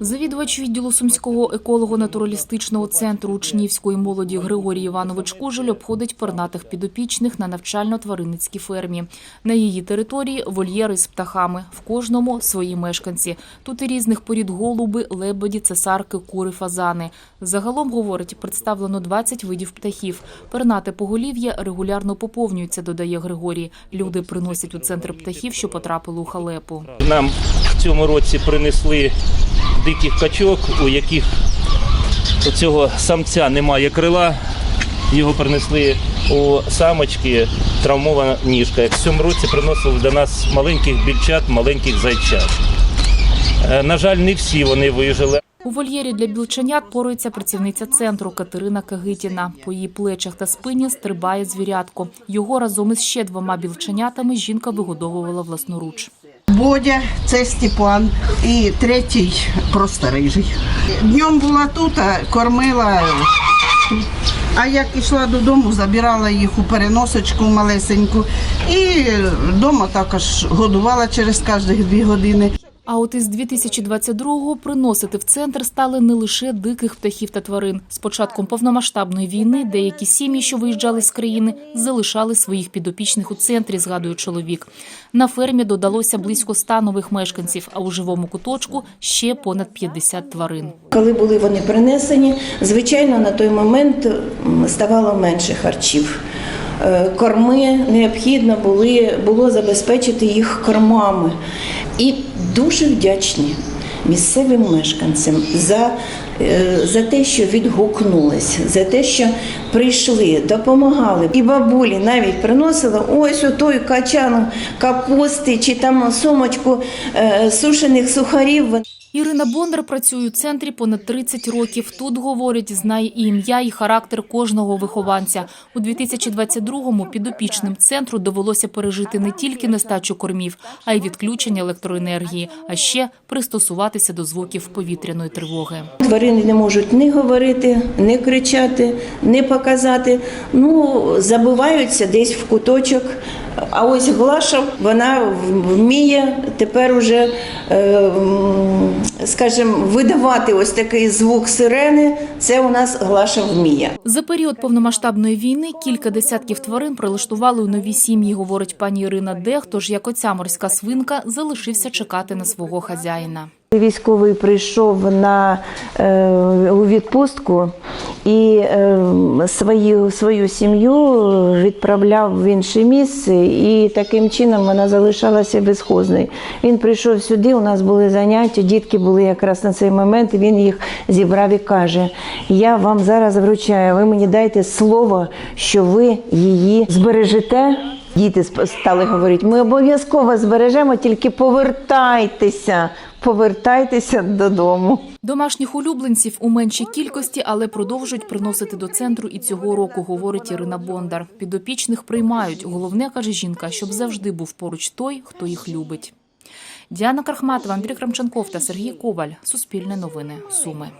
Завідувач відділу сумського еколого-натуралістичного центру учнівської молоді Григорій Іванович Кужель обходить пернатих підопічних на навчально-тваринницькій фермі. На її території вольєри з птахами. В кожному свої мешканці. Тут і різних порід голуби, лебеді, цесарки, кури, фазани. Загалом, говорить, представлено 20 видів птахів. Пернате поголів'я регулярно поповнюється, додає Григорій. Люди приносять у центр птахів, що потрапили у халепу. Нам в цьому році принесли диких качок, у яких у цього самця немає крила. Його принесли у самочки травмована ніжка. В цьому році приносили до нас маленьких більчат, маленьких зайчат. Е, На жаль, не всі вони вижили. У вольєрі для білченят порується працівниця центру Катерина Кагитіна. По її плечах та спині стрибає звірятко. Його разом із ще двома білченятами жінка вигодовувала власноруч. Бодя, це Степан і третій просто рижий. Днем була тут, а кормила. А як йшла додому, забирала їх у переносочку малесеньку і вдома також годувала через кожні дві години. А от із 2022-го приносити в центр стали не лише диких птахів та тварин. З початком повномасштабної війни деякі сім'ї, що виїжджали з країни, залишали своїх підопічних у центрі, згадує чоловік. На фермі додалося близько 100 нових мешканців, а у живому куточку ще понад 50 тварин. Коли були вони принесені, звичайно, на той момент ставало менше харчів. Е, Корми необхідно були, було забезпечити їх кормами. І дуже вдячні місцевим мешканцям за, е, за те, що відгукнулись, за те, що прийшли, допомагали. І бабулі навіть приносили ось отой качан капусти чи там сумочку е, сушених сухарів. Ірина Бондар працює у центрі понад 30 років. Тут, говорить, знає і ім'я, і характер кожного вихованця. У 2022-му підопічним центру довелося пережити не тільки нестачу кормів, а й відключення електроенергії, а ще пристосуватися до звуків повітряної тривоги. Тварини не можуть ні говорити, ні кричати, ні показати. Ну, забуваються десь в куточок. А ось Глаша, вона вміє тепер уже, е, скажімо, видавати ось такий звук сирени. Це у нас Глаша вміє. За період повномасштабної війни кілька десятків тварин прилаштували у нові сім'ї, говорить пані Ірина. Дехто ж, як оця морська свинка, залишився чекати на свого хазяїна. Військовий прийшов на е, у відпустку і е, свою, свою сім'ю відправляв в інше місце, і таким чином вона залишалася безхозною. Він прийшов сюди, у нас були заняття, дітки були якраз на цей момент. Він їх зібрав і каже: Я вам зараз вручаю, ви мені дайте слово, що ви її збережете. Діти стали говорити, ми обов'язково збережемо, тільки повертайтеся, повертайтеся додому. Домашніх улюбленців у меншій кількості, але продовжують приносити до центру і цього року, говорить Ірина Бондар. Підопічних приймають. Головне, каже жінка, щоб завжди був поруч той, хто їх любить. Діана Крахматова, Андрій Крамченков та Сергій Коваль. Суспільне новини. Суми.